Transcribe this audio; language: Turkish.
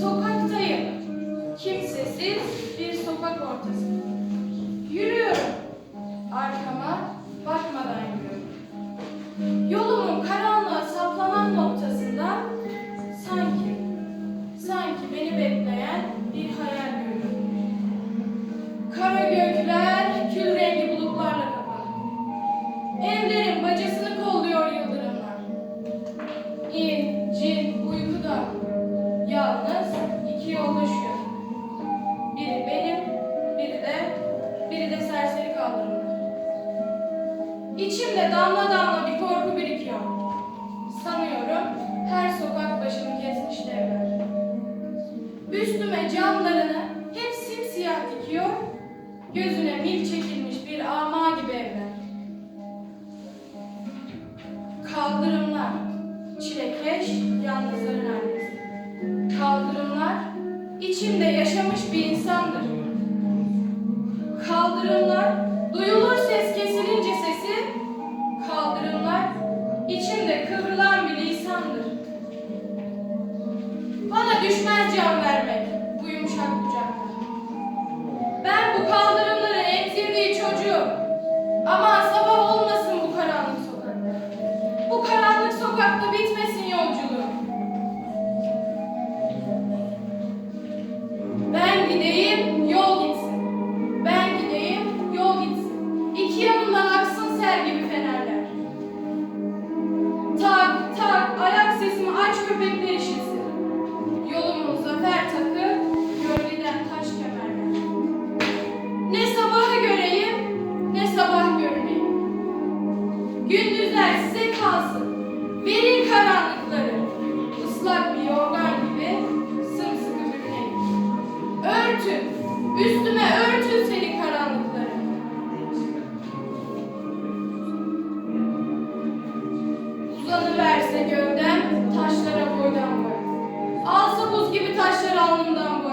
Sokaktayım. Kimsesiz bir sokak ortası. Yürüyorum. Arkama bakmadan yürüyorum. Yolumun karanlığa saplanan noktasında sanki, sanki beni bekleyen bir hayal görüyorum. Kara Evlerin bacasını kolluyor yıldırımlar. İn, cin, uykuda. Yalnız iki uyanık. Biri benim, biri de, biri de serseri kaldırımlar. İçimde damla damla bir korku birikiyor. Sanıyorum her sokak başını kesmiş devler. Üstüme camlarını hep simsiyah dikiyor, gözüne mil çekilmiş Kaldırımlar, çilekeş, yalnızların annesi. Kaldırımlar, içimde yaşamış bir insandır. Kaldırımlar, sokakta bitmesin yolculuğum. Ben gideyim, yol gitsin. Ben gideyim, yol gitsin. İki yanımdan aksın sel gibi fenerler. Tak tak ayak sesimi aç köpekler işitsin. Yolumun zafer takı, gölgeden taş kemerler. Ne sabahı göreyim, ne sabah görüneyim. Gündüzler size kalsın. Verin karanlıkları. Islak bir yorgan gibi sımsıkı bürüneyim. Örtün, üstüme örtün senin karanlıkları. Uzanıverse gövdem taşlara boydan boy. Alsa buz gibi taşlar alnımdan bu